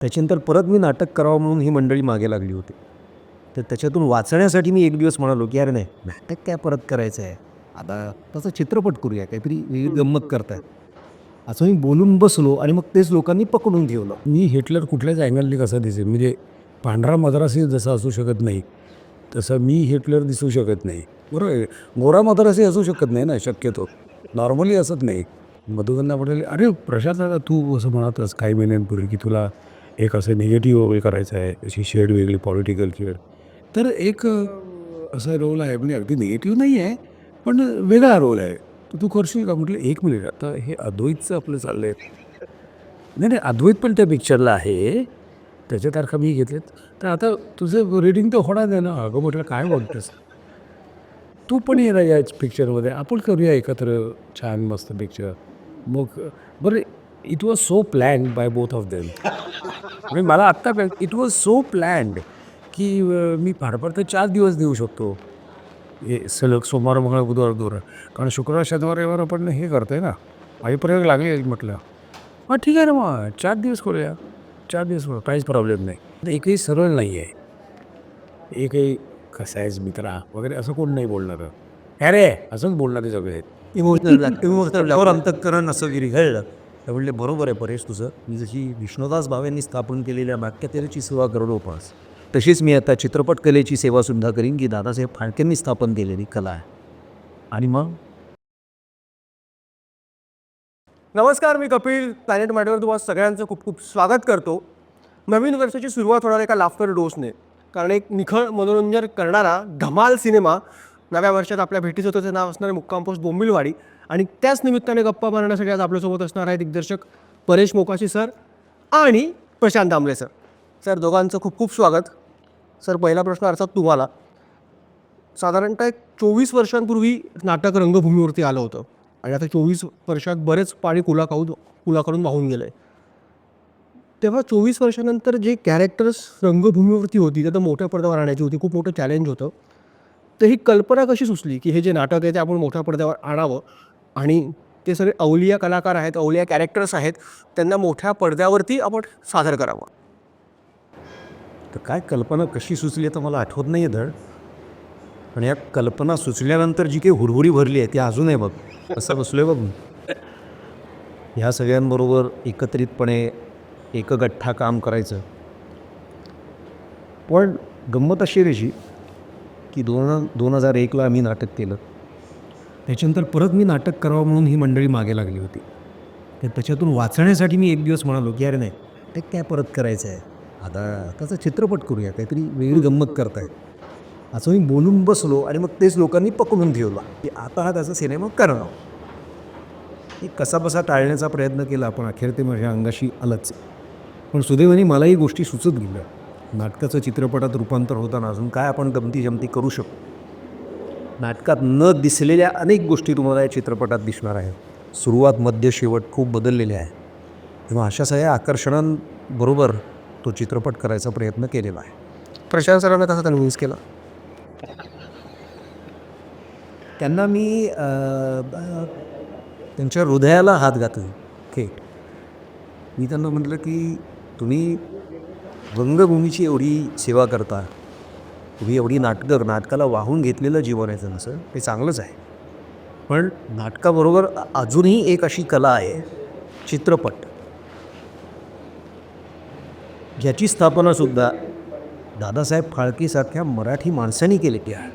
त्याच्यानंतर परत मी नाटक करावं म्हणून ही मंडळी मागे लागली होती. तर त्याच्यातून वाचण्यासाठी मी एक दिवस म्हणालो की अरे नाही नाटक काय परत करायचं आहे? आता तसं चित्रपट करूया काहीतरी वेगळी गंमत करतायत असं मी बोलून बसलो आणि मग तेच लोकांनी पकडून ठेवलं. मी हिटलर कुठल्याच अँगलने कसा दिसेल? म्हणजे पांढरा मद्रासी जसा असू शकत नाही तसं मी हिटलर दिसू शकत नाही. बरोबर गोरा मद्रासी असू शकत नाही ना शक्यतो. नॉर्मली असत नाही. मधुगंधा पटेल अरे प्रशांत दादा तू असं म्हणतस काही महिन्यांपूर्वी की तुला एक असं निगेटिव्ह वगैरे करायचं आहे अशी शेड वेगळी पॉलिटिकल शेड तर एक असा रोल आहे म्हणजे अगदी निगेटिव्ह नाही आहे पण वेगळा रोल आहे. तर तू करशील का? म्हटलं एक मिनिट आता हे अद्वैतचं आपलं चाललं आहे नाही नाही अद्वैत पण त्या पिक्चरला आहे. त्याच्या तारखा मी घेतलेत. तर आता तुझं रिडिंग तर होणार आहे ना? अगं म्हटलं काय वाटतंस? तू पण ये ना या पिक्चरमध्ये आपण करूया एकत्र छान मस्त पिक्चर मग बरं it was so planned by both of them म्हणजे मला आत्ता इट वॉज सो प्लॅन्ड की मी फार फार तर चार दिवस देऊ शकतो. हे सलग सोमवार मंगळ बुधवार गुरुवार. कारण शुक्रवार शनिवार रविवार आपण हे करतोय ना. माझे प्रयोग लागले म्हटलं. हां ठीक आहे ना मग. चार दिवस करूया चार दिवस करू काहीच प्रॉब्लेम नाही. एकही सरळ नाही आहे एकही कसा आहेस मित्रा? वगैरे असं कोण नाही बोलणार. अरे असंच बोलणारे सगळे. आहेत इमोशनल इमोशनल अंतकरण असं गिरिघळलं तर म्हणले बरोबर आहे परेश तुझं. मी जशी विष्णुदास भावेंनी स्थापन केलेल्या वाक्यतेची सेवा करत उपास तशीच मी आता चित्रपट कलेची सेवासुद्धा करीन की दादासाहेब फाळकेंनी स्थापन केलेली कला आहे. आणि मग? नमस्कार मी कपिल प्लॅनेट मॅटवर तुम्हाला सगळ्यांचं खूप खूप स्वागत करतो. नवीन वर्षाची सुरुवात होणार एका लाफ्टर डोसने कारण एक निखळ मनोरंजन करणारा धमाल सिनेमा नव्या वर्षात आपल्या भेटीचं त्याचं नाव असणारे मुक्काम पोस्ट बोंबिलवाडी. आणि त्याच निमित्ताने गप्पा मारण्यासाठी आज आपल्यासोबत असणार आहे दिग्दर्शक परेश मोकाशी सर आणि प्रशांत दामले सर. सर दोघांचं खूप खूप स्वागत. सर पहिला प्रश्न अर्थात तुम्हाला. साधारणतः एक चोवीस वर्षांपूर्वी नाटक रंगभूमीवरती आलं होतं आणि आता चोवीस वर्षात बरेच पाणी कुलाकाऊ कुलाकडून वाहून गेलं आहे तेव्हा चोवीस वर्षानंतर जे कॅरेक्टर्स रंगभूमीवरती होती त्यात मोठ्या पडद्यावर आणायची होती खूप मोठं चॅलेंज होतं. तर ही कल्पना कशी सुचली की हे जे नाटक आहे ते आपण मोठ्या पडद्यावर आणावं? आणि ते सगळे अवलिया कलाकार आहेत अवलिया कॅरेक्टर्स आहेत त्यांना मोठ्या पडद्यावरती आपण सादर करावं. तर काय कल्पना कशी सुचली तर मला आठवत नाही आहे धड. पण या कल्पना सुचल्यानंतर जी काही हुरहुरी भरली आहे ती अजून आहे बघ. असं बसलो आहे बघ ह्या सगळ्यांबरोबर एकत्रितपणे एकगठ्ठा काम करायचं. पण गंमत अशी रेशी की दोन दोन हजार एकला आम्ही नाटक केलं. त्याच्यानंतर परत मी नाटक करावं म्हणून ही मंडळी मागे लागली होती. तर त्याच्यातून वाचण्यासाठी मी एक दिवस म्हणालो की अरे नाही ते काय परत करायचं आहे आता त्याचा चित्रपट करूया काहीतरी वेगळी गंमत करतायत असं मी बोलून बसलो आणि मग तेच लोकांनी पकडून ठेवला की आता हा त्याचा सिनेमा करणं हे कसाबसा टाळण्याचा प्रयत्न केला पण अखेर ते माझ्या अंगाशी आलंच. पण सुदैवाने मलाही गोष्टी सुचत गेल्या. नाटकाचं चित्रपटात रूपांतर होताना अजून काय आपण गमती जमती करू शकतो नाटकात न दिसलेल्या अनेक गोष्टी तुम्हाला या चित्रपटात दिसणार आहेत. सुरुवात मध्य शेवट खूप बदललेले आहे. तेव्हा अशा सगळ्या आकर्षणांबरोबर तो चित्रपट करायचा प्रयत्न केलेला आहे. प्रशांत सरांना कसा कन्व्हिन्स केला? त्यांना मी त्यांच्या हृदयाला हात घातले. थेट मी त्यांना म्हटलं की तुम्ही रंगभूमीची एवढी सेवा करता तुम्ही एवढी नाटकं नाटकाला वाहून घेतलेलं जीवन आहे त्यांचं ते चांगलंच आहे. पण नाटकाबरोबर अजूनही एक अशी कला आहे चित्रपट. ज्याची स्थापनासुद्धा दादासाहेब फाळकेसारख्या मराठी माणसांनी केलेली आहे.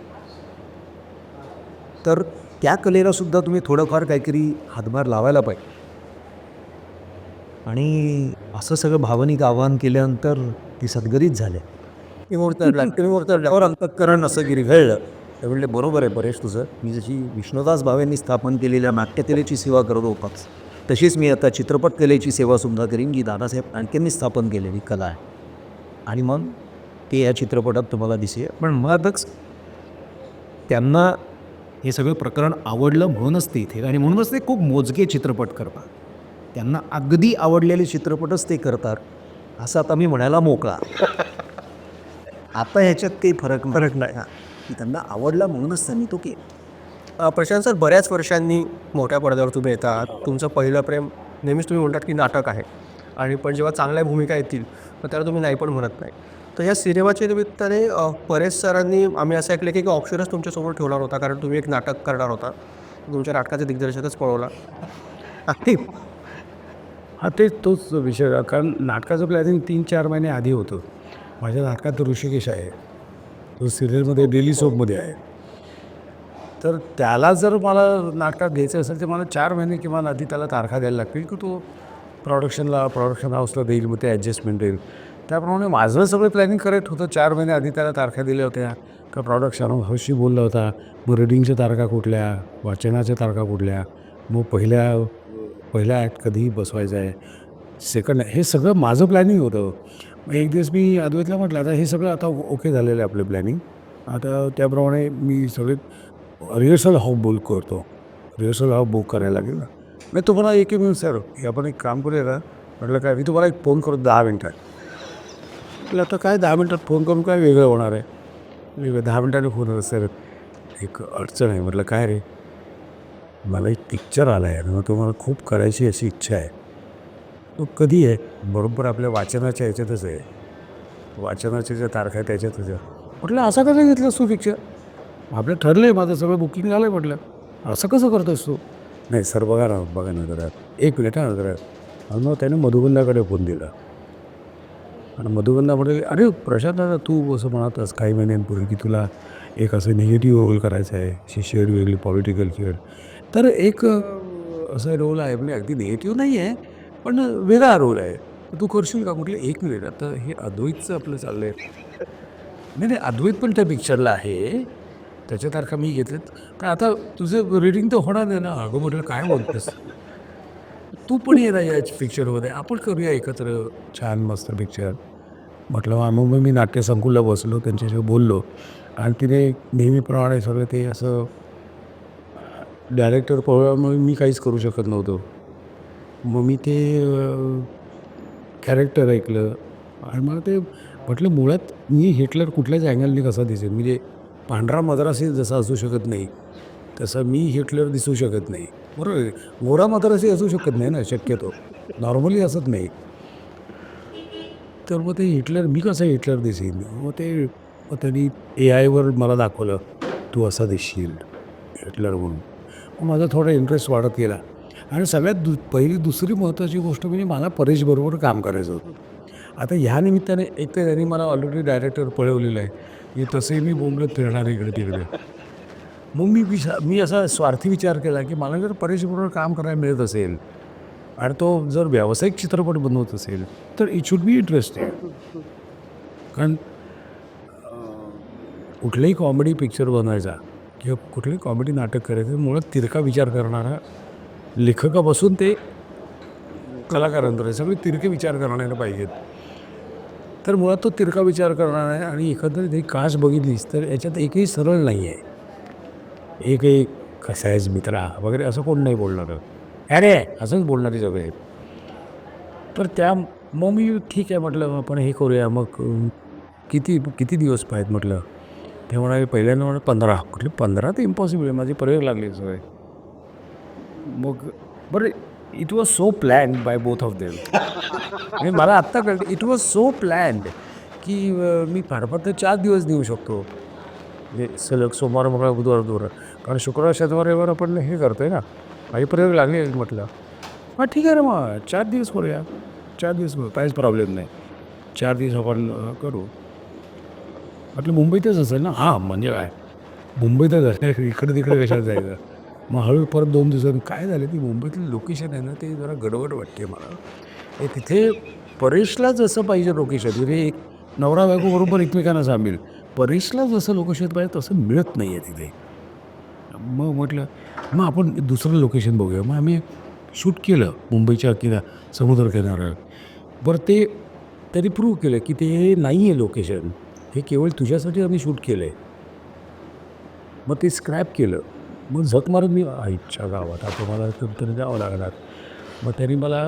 तर त्या कलेलासुद्धा तुम्ही थोडंफार काहीतरी हातभार लावायला पाहिजे. आणि असं सगळं भावनिक आवाहन केल्यानंतर ती सद्गतीत झाल्या. इमोशनल इमोशनल त्यावर अंतकरण असं गिरघळलं. ते म्हणले बरोबर आहे परेश तुझं. मी जशी विष्णुदास भावेंनी स्थापन केलेल्या नाट्यकलेची सेवा करत होताच तशीच मी आता चित्रपट कलेची सेवासुद्धा करीन जी दादासाहेब फाळकेंनी स्थापन केलेली कला आहे. आणि मग ते या चित्रपटात तुम्हाला दिसेल. पण मुळातच त्यांना हे सगळं प्रकरण आवडलं म्हणूनच ते इथे. आणि म्हणूनच ते खूप मोजके चित्रपट करतात. त्यांना अगदी आवडलेले चित्रपटच ते करतात असं आता मी म्हणायला मोकळा आता ह्याच्यात काही फरक फरक नाही. की त्यांना आवडला म्हणूनच त्यांनी तो केला. प्रशांत सर बऱ्याच वर्षांनी मोठ्या पडद्यावर तुम्ही येतात. तुमचं पहिलं प्रेम नेहमीच तुम्ही म्हणतात की नाटक आहे. आणि पण जेव्हा चांगल्या भूमिका येतील तर त्याला तुम्ही नाही पण म्हणत नाही. तर या सिनेमाच्या निमित्ताने परेश सरांनी आम्ही असं ऐकलं की एक ऑप्शनच तुमच्यासमोर ठेवणार होता. कारण तुम्ही एक नाटक करणार होता. तुमच्या नाटकाचे दिग्दर्शकच पळवला. अगदी हा तेच तोच विषय. कारण नाटकाचं प्लॅनिंग तीन चार महिने आधी होतं. माझ्या नाटकात ऋषिकेश आहे. तो सिरियलमध्ये डेली सोपमध्ये आहे. तर त्याला जर मला नाटकात घ्यायचं असेल तर मला चार महिने किमान आधी त्याला तारखा द्यायला लागतील की तो प्रॉडक्शनला प्रॉडक्शन हाऊसला देईल मग ते ॲडजस्टमेंट येईल त्याप्रमाणे माझं सगळं प्लॅनिंग करेक्ट होतं. चार महिने आधी त्याला तारखा दिल्या होत्या. का प्रॉडक्शन हाऊसशी बोलला होता. मग रिडिंगच्या तारखा कुठल्या? वाचनाच्या तारखा कुठल्या? मग पहिल्या पहिला ॲक्ट कधीही बसवायचा आहे. सेकंड हे सगळं माझं प्लॅनिंग होतं. मग एक दिवस मी अद्वैतला म्हटलं आता हे सगळं आता ओके झालेलं आहे आपलं प्लॅनिंग आता त्याप्रमाणे मी सगळे रिहर्सल हाऊ बुक करतो. रिहर्सल हाऊ बुक करायला लागेल ना. मी तुम्हाला एक मिनिट सर हे आपण एक काम करूया का? म्हटलं काय मी तुम्हाला एक फोन करतो दहा मिनटात. म्हटलं आता काय दहा मिनटात फोन करून काय वेगळं होणार आहे? वेगळं दहा मिनटाने फोन होतं सर एक अडचण आहे. म्हटलं काय रे? मला एक पिक्चर आला आहे मग तुम्हाला खूप करायची अशी इच्छा आहे. तो कधी आहे? बरोबर आपल्या वाचनाच्या ह्याच्यातच आहे. वाचनाच्या ज्या तारखा आहे त्याच्यातच आहे. म्हटलं असा कसं घेतलं तू पिक्चर आपलं ठरलं आहे माझं सगळं बुकिंग झालं आहे म्हटलं. असं कसं करतोस तू? नाही सर बघा ना बघा ना एक मिनिट हा जरा. मग त्याने मधुबंदाकडे फोन दिला. आणि मधुबंदा म्हणाले अरे प्रशांत दादा तू असं म्हणतस काही महिन्यांपूर्वी की तुला एक असं निगेटिव्ह रोल करायचा आहे शिष्यवेगळी वेगळी पॉलिटिकल शेड तर एक असं रोल आहे म्हणजे अगदी निगेटिव्ह नाही आहे पण वेगळा रोल आहे. तू करशील का म्हटलं एक मिनिट आता हे अद्वैतचं आपलं चाललं आहे नाही नाही अद्वैत पण त्या पिक्चरला आहे. त्याच्या तारखा मी घेतलेत. तर आता तुझं रिडिंग तर होणार नाही ना? अगं म्हटलं काय बोलतेस? तू पण ये ना या पिक्चरमध्ये आपण करूया एकत्र. छान मस्त पिक्चर म्हटलं मग मी नाट्य संकुलला बसलो त्यांच्याशी बोललो. आणि तिने नेहमीप्रमाणे सगळं ते असं डायरेक्टर पळल्यामुळे मी काहीच करू शकत नव्हतो. मग मी ते कॅरेक्टर ऐकलं. आणि मला ते म्हटलं मुळात मी हिटलर कुठल्याच अँगलने कसा दिसेल म्हणजे पांढरा मद्रासी जसा असू शकत नाही तसं मी हिटलर दिसू शकत नाही. बरोबर गोरा मद्रासी असू शकत नाही ना शक्यतो. नॉर्मली असत नाही. तर मग ते हिटलर मी कसं हिटलर दिसेन? मग ते मग त्यांनी ए आयवर मला दाखवलं तू असा दिसशील हिटलर म्हणून. मग माझा थोडा इंटरेस्ट वाढत गेला. आणि सगळ्यात दु पहिली दुसरी महत्त्वाची गोष्ट म्हणजे मला परेशबरोबर काम करायचं होतं. आता ह्या निमित्ताने एक तर त्यांनी मला ऑलरेडी डायरेक्टर पळवलेलं आहे. की तसंही मी बोंबलत फिरणार इकडे तिकडे. मग मी विचार मी असा स्वार्थी विचार केला की मला जर परेशबरोबर काम करायला मिळत असेल आणि तो जर व्यावसायिक चित्रपट बनवत असेल तर इट शुड बी इंटरेस्टिंग कारण कुठलंही कुठलाही कॉमेडी पिक्चर बनवायचा किंवा कुठलंही कॉमेडी नाटक करायचं मुळात तिरका विचार करणारा लेखकापासून ते कलाकारांपर्यंत सगळे तिरके विचार करणारे पाहिजेत. तर मुळात तो तिरका विचार करणार आहे आणि एकंदरीत एक कास बघितलीस तर याच्यात एकही सरळ नाही आहे एकही कसा आहेस मित्रा? वगैरे असं कोण नाही बोलणार. अरे असंच बोलणारे सगळे. तर त्या मग मी ठीक आहे म्हटलं आपण हे करूया. मग किती किती दिवस पाहिजेत म्हटलं? ते म्हणाले पहिल्यांदा म्हणा पंधरा. म्हटलं पंधरा तर इम्पॉसिबल आहे. माझी प्रयोग लागली सगळे. मग बरं it was so planned by both of them आणि मला आत्ता कळतं इट वॉज सो प्लॅन्ड की मी फार फार तर चार दिवस देऊ शकतो. म्हणजे सलग सोमवार मंगळवार बुधवार बुधवार कारण शुक्रवार शनिवार रविवार आपण हे करतो आहे ना. काही प्रयोग लागले म्हटलं. हां ठीक आहे ना मग चार दिवस करूया चार दिवस करू काहीच प्रॉब्लेम नाही. चार दिवस आपण करू. म्हटलं मुंबईतच असेल ना? हां म्हणजे काय? मुंबईतच असेल. इकडे तिकडे कशाला जायचं? मग हळू परत दोन दिवसांनी काय झालं ती मुंबईतलं लोकेशन आहे ना ते जरा गडबड वाटते मला. हे तिथे परेशला जसं पाहिजे लोकेशन म्हणजे एक नवरा बायको बरोबर एकमेकांना सामील परेशला जसं लोकेशन पाहिजे तसं मिळत नाही आहे तिथे. मग म्हटलं मग आपण दुसरं लोकेशन बघूया. मग आम्ही शूट केलं मुंबईच्या किना समुद्र किनाऱ्यावर. बरं ते त्यांनी प्रूव्ह केलं की ते नाही आहे लोकेशन. हे केवळ तुझ्यासाठी आम्ही शूट केलं आहे मग ते स्क्रॅप केलं. मग झक मारून मी आईच्या गावात आता मला तर जावं लागणार. मग त्यांनी मला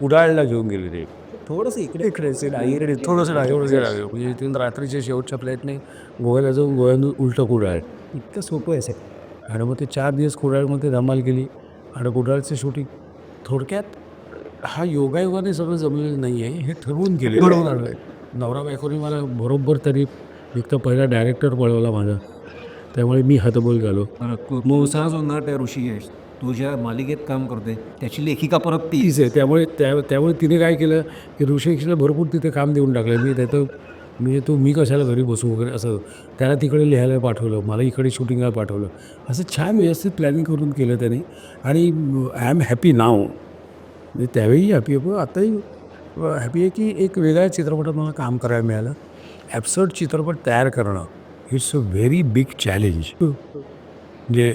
कुडाळला घेऊन गेले ते थोडंसं इकडे इकडे डायकडे थोडंसं डायकडे लागलं म्हणजे इथून रात्रीच्या शेवटच्या फ्लाईटने गोव्याला जाऊन गोव्यानं उलटं कुडाळ. इतकं सोपं आहे सर आणि मग ते चार दिवस कुडाळमध्ये धमाल केली. आणि कुडाळचं शूटिंग थोडक्यात हा योगायोगाने सगळं जमलेलं नाही आहे हे ठरवून गेले आहे. नवरा बायकोनी मला बरोबर तरी एक तर पहिला डायरेक्टर पळवला माझा. त्यामुळे मी हतबल झालो. मोसा जो नट आहे ऋषिकेश तू ज्या मालिकेत काम करते त्याची लेखिका परत तीच. आहे. त्यामुळे त्या त्यामुळे तिने काय केलं की ऋषिकेशला भरपूर तिथे काम देऊन टाकलं. मी त्याचं मी तो मी कशाला घरी बसू वगैरे असं त्याला तिकडे लिहायला पाठवलं मला इकडे शूटिंगला पाठवलं. असं छान व्यवस्थित प्लॅनिंग करून केलं त्याने. आणि आय एम हॅपी नाव म्हणजे त्यावेळी हॅपी आहे. पण आताही हॅपी आहे की एक वेगळ्या चित्रपटात मला काम करायला मिळालं. ॲब्सर्ड चित्रपट तयार करणं. It's a very big challenge. म्हणजे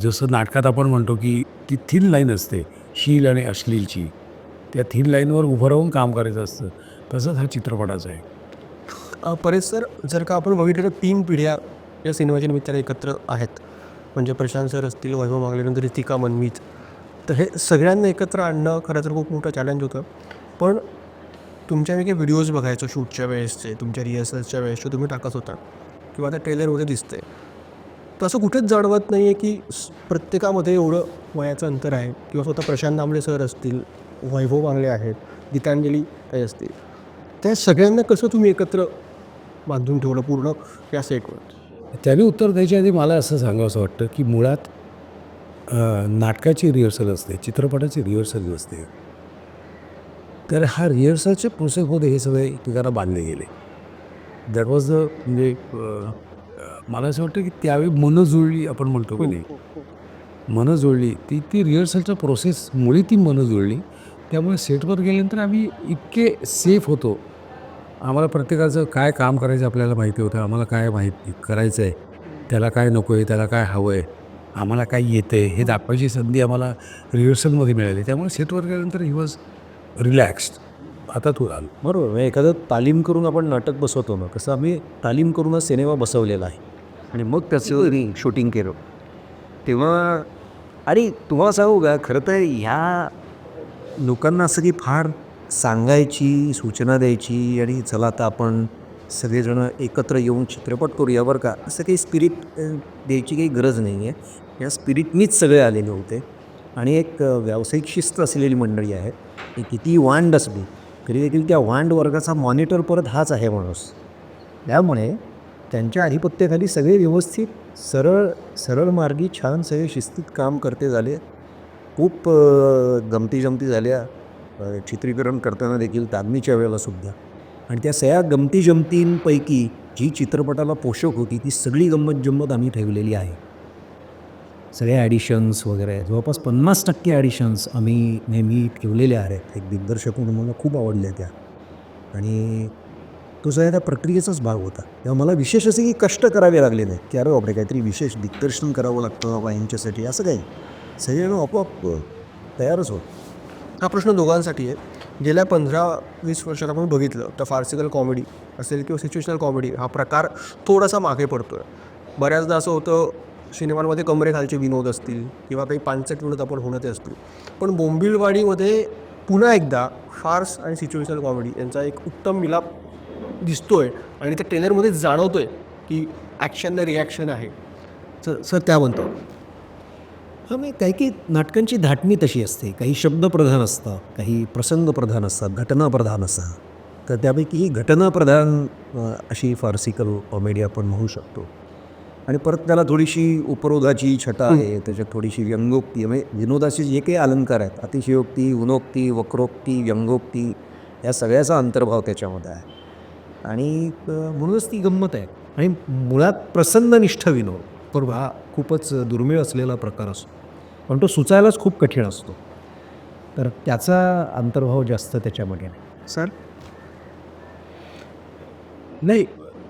जसं नाटकात आपण म्हणतो की ती थिन लाईन असते शील आणि अश्लीलची. त्या थिन लाईनवर उभं राहून काम करायचं असतं. तसंच हा चित्रपटाचं आहे. अ, परेश सर जर का आपण बघितलं तर तीन पिढ्या या सिनेमाच्या निमित्ताने एकत्र आहेत. म्हणजे प्रशांत सर असतील वैभव मागल्यानंतर रितिका मनवीत तर हे सगळ्यांना एकत्र आणणं खरं तर खूप मोठं चॅलेंज होतं. पण तुमच्या मी काही व्हिडिओज बघायचो शूटच्या वेळेसचे तुमच्या रिहर्सल्सच्या वेळेसचे तुम्ही टाकत होता. किंवा त्या ट्रेलरमध्ये दिसते तर असं कुठेच जाणवत नाही आहे की प्रत्येकामध्ये एवढं वयाचं अंतर आहे किंवा स्वतः प्रशांत दामले सर असतील वैभव मांगले आहेत गीतांजली काही असतील. त्या सगळ्यांना कसं तुम्ही एकत्र बांधून ठेवलं पूर्ण या सेटवर? त्याने उत्तर द्यायच्या आधी मला असं सांगावं असं वाटतं की मुळात नाटकाची रिहर्सल असते चित्रपटाची रिहर्सल असते. तर हा रिहर्सलच्या प्रोसेसमध्ये हे सगळे एकमेकांना बांधले गेले. दॅट वॉज द म्हणजे मला असं वाटतं की त्यावेळी मनं जुळली आपण म्हणतो की नाही. मनं जुळली. ती ती रिहर्सलच्या प्रोसेस मुळे ती मनं जुळली. त्यामुळे सेटवर गेल्यानंतर आम्ही इतके सेफ होतो. आम्हाला प्रत्येकाचं काय काम करायचं आपल्याला माहिती होतं. आम्हाला काय माहिती करायचं आहे त्याला काय नको आहे त्याला काय हवं आहे आम्हाला काय येतं आहे हे दाखवायची संधी आम्हाला रिहर्सलमध्ये मिळाली. त्यामुळे सेटवर गेल्यानंतर ही वॉज रिलॅक्स्ड आता तू आलो बरोबर म्हणजे एखादं तालीम करून आपण नाटक बसवतो ना कसं आम्ही तालीम करूनच सिनेमा बसवलेला आहे. आणि मग त्याचं शूटिंग केलं. तेव्हा आणि तुम्हाला सांगू का खरं तर ह्या लोकांना असं की फार सांगायची सूचना द्यायची आणि चला आता आपण सगळेजण एकत्र येऊन चित्रपट करूया बरं का असं काही स्पिरिट द्यायची काही गरज नाही आहे. या स्पिरिटनीच सगळे आलेले होते. आणि एक व्यावसायिक शिस्त असलेली मंडळी आहे. ती किती वांड असली. तरी देखील त्या वांड वर्गाचा मॉनिटर परत हाच आहे माणूस त्यामुळे त्यांच्या आधिपत्याखाली सगळे व्यवस्थित सरळ सरळ मार्गी छान सगळे शिस्तीत काम करते झाले. खूप गमती जमती झाल्या. चित्रीकरण करताना देखील तागणीच्या वेळेला सुद्धा. आणि त्या सगळ्या गमती जमतींपैकी जी चित्रपटाला पोषक होती ती सगळी गंमत जम्मत आम्ही ठेवलेली आहे. सगळे ॲडिशन्स वगैरे. जवळपास पन्नास टक्के ॲडिशन्स आम्ही नेहमी ठेवलेले आहेत. एक दिग्दर्शक म्हणून मला खूप आवडल्या त्या. आणि तो सगळ्या त्या प्रक्रियेचाच भाग होता. तेव्हा मला विशेष असे की कष्ट करावे लागले नाही की अरे बापरे काहीतरी विशेष दिग्दर्शन करावं लागतं बाबा यांच्यासाठी. असं काही सगळे आपोआप तयारच होत. हा प्रश्न दोघांसाठी आहे. गेल्या पंधरा वीस वर्षात आपण बघितलं तर फार्सिकल कॉमेडी असेल किंवा सिच्युएशनल कॉमेडी हा प्रकार थोडासा मागे पडतो आहे बऱ्याचदा असं होतं सिनेमांमध्ये कमरेखालचे विनोद असतील किंवा काही पानसट विनोद आपण होणं ते असतील. पण बोंबिलवाडीमध्ये पुन्हा एकदा फार्स आणि सिच्युएशनल कॉमेडी यांचा एक उत्तम मिलाप दिसतो आहे आणि त्या ट्रेलरमध्ये आहे की ॲक्शनला रिॲक्शन आहे. सर सर त्या म्हणतो? हां मी काही काही नाटकांची धाटणी तशी असते. काही शब्दप्रधान असतं काही प्रसंगप्रधान असतात घटनाप्रधान असतात. तर त्यापैकी ही घटनाप्रधान अशी फार्सिकल कॉमेडी आपण म्हणू शकतो. आणि परत त्याला थोडीशी उपरोधाची छटा आहे त्याच्यात थोडीशी व्यंगोक्ती म्हणजे विनोदाचे जे काही अलंकार आहेत अतिशयोक्ती उनोक्ती वक्रोक्ती व्यंगोक्ती या सगळ्याचा अंतर्भाव त्याच्यामध्ये आहे. आणि म्हणूनच ती गंमत आहे. आणि मुळात प्रसन्ननिष्ठ विनोद. बरोबर हा खूपच दुर्मिळ असलेला प्रकार असतो. पण तो सुचायलाच खूप कठीण असतो. तर त्याचा अंतर्भाव जास्त त्याच्यामध्ये नाही. सर? नाही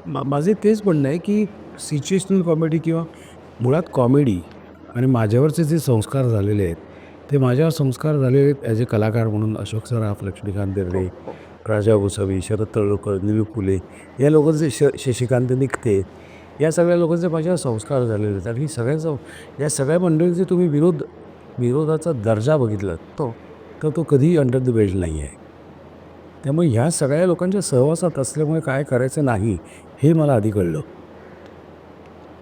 माझे तेच म्हणणं आहे की सिच्युएशनल कॉमेडी किंवा मुळात कॉमेडी आणि माझ्यावरचे जे संस्कार झालेले आहेत ते माझ्यावर संस्कार झालेले आहेत ॲज अ कलाकार म्हणून अशोक सराफ लक्ष्मीकांत बेर्डे राजा गोसावी शरद तळकर निलू फुले या लोकांचे श शशिकांत निघते या सगळ्या लोकांचे माझ्यावर संस्कार झालेले आहेत. आणि सगळ्यांचा या सगळ्या मंडळींचे तुम्ही विरोध विरोधाचा दर्जा बघितला तो तर तो कधीही अंडर द बेल्ट नाही आहे. त्यामुळे ह्या सगळ्या लोकांच्या सहवासात असल्यामुळे काय करायचं नाही हे मला आधी कळलं.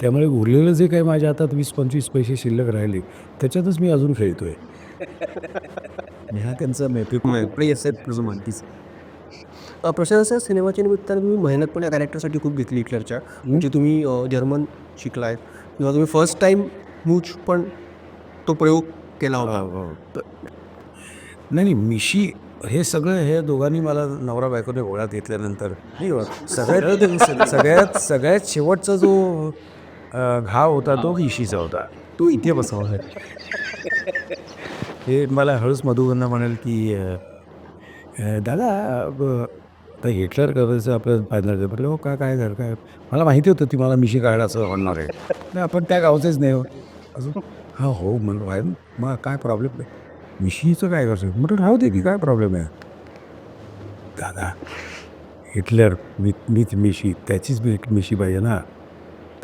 त्यामुळे उरलेलं जे काही माझ्या हातात वीस पंचवीस पैसे शिल्लक राहिले त्याच्यातच मी अजून खेळतो आहे हा त्यांचा असा आहे, सिनेमाच्या निमित्तानं तुम्ही मेहनत पण या कॅरेक्टरसाठी खूप घेतली हिटलरच्या. म्हणजे तुम्ही जर्मन शिकलाय किंवा तुम्ही फर्स्ट टाईम मूच पण तो प्रयोग केला होता. नाही नाही मिशी हे सगळं हे दोघांनी मला नवरा बायकोने गोळ्यात घेतल्यानंतर. नाही सगळ्यात सगळ्यात सगळ्यात शेवटचा जो अ, घाव होता तो मिशीचा होता. तू इथे बसावा हे मला हळूच मधुगंधा म्हणाल की अ, अ, दादा ब- आता हिटलर करायचं आपलं फायनल म्हटलं हो का काय झालं काय? मला माहिती होतं ती मला मिशी काढा असं म्हणणार आहे. नाही आपण त्या गावचेच नाही हो अजून? हा हो म्हणलं बाहेर मग काय प्रॉब्लेम नाही. मिशीचं काय करतो म्हटलं राहू दे की काय प्रॉब्लेम आहे? दादा हिटलर मी मीच मिशी त्याचीच मी मिशी पाहिजे ना.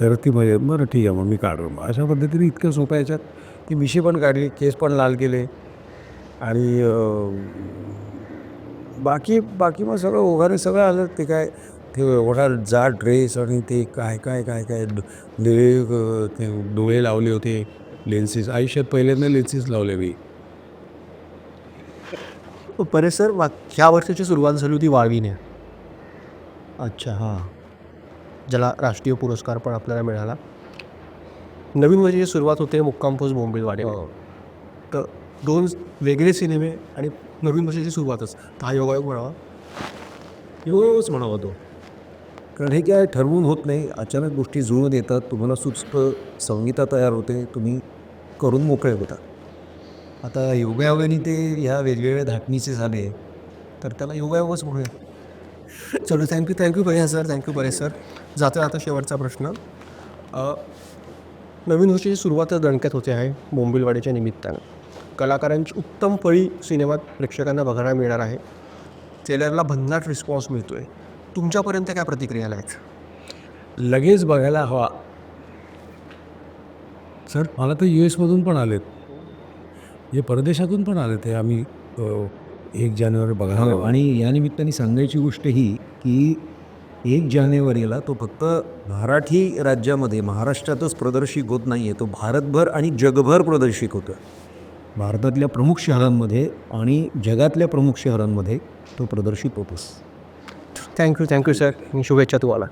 तर ती म्हणजे बरं ठीक आहे मग मी काढू मग अशा पद्धतीने इतकं सोपं याच्यात की मिशी पण काढली केस पण लाल केले आणि बाकी बाकी मग सगळं ओघाने सगळं आलं ते काय ते एवढा जा ड्रेस आणि ते काय काय काय काय निळे ते डोळे लावले होते लेन्सेस आयुष्यात पहिल्यांदा लेन्सेस लावले मी. हो, परे सर वा ह्या वर्षाची सुरुवात झाली होती वाळवीने. अच्छा हां. ज्याला राष्ट्रीय पुरस्कार पण आपल्याला मिळाला. नवीन वर्षाची सुरुवात होते मुक्काम पोस्ट बोंबीलवाडे. तर दोन वेगळे सिनेमे आणि नवीन वर्षाची सुरुवातच. तर हा योगायोग म्हणावा. योच म्हणावा तो. कारण हे काय ठरवून होत नाही. अचानक गोष्टी जुळून येतात. तुम्हाला सुचतं संगीता तयार होते. तुम्ही करून मोकळे होता. आता योगायोगाने ते ह्या वेगवेगळ्या धाटणीचे झाले. तर त्याला योगायोगच म्हणूया. चलो थँक्यू थँक्यू भैया sir thank you Paresh sir जाता आता शेवटचा प्रश्न. अ, नवीन वर्षाची सुरुवातच दणक्यात होते आहे बोंबिलवाडीच्या निमित्तानं. कलाकारांची उत्तम फळी सिनेमात प्रेक्षकांना बघायला मिळणार आहे. ट्रेलरला भन्नाट रिस्पॉन्स मिळतो आहे तुमच्यापर्यंत काय प्रतिक्रिया आल्या आहेत? लगेच बघायला हवा. सर मला तर यू एसमधून पण आलेत. हे परदेशातून पण आले ते आम्ही एक जानेवारी बघायला. हो आणि या निमित्ताने सांगायची गोष्ट ही की एक जानेवारीला तो फक्त मराठी राज्यामध्ये महाराष्ट्रातच प्रदर्शित होत नाही आहे तो भारतभर आणि जगभर प्रदर्शित होतं भारतातल्या प्रमुख शहरांमध्ये आणि जगातल्या प्रमुख शहरांमध्ये तो प्रदर्शित होतोस. थँक्यू थँक्यू सर शुभेच्छा तुम्हाला.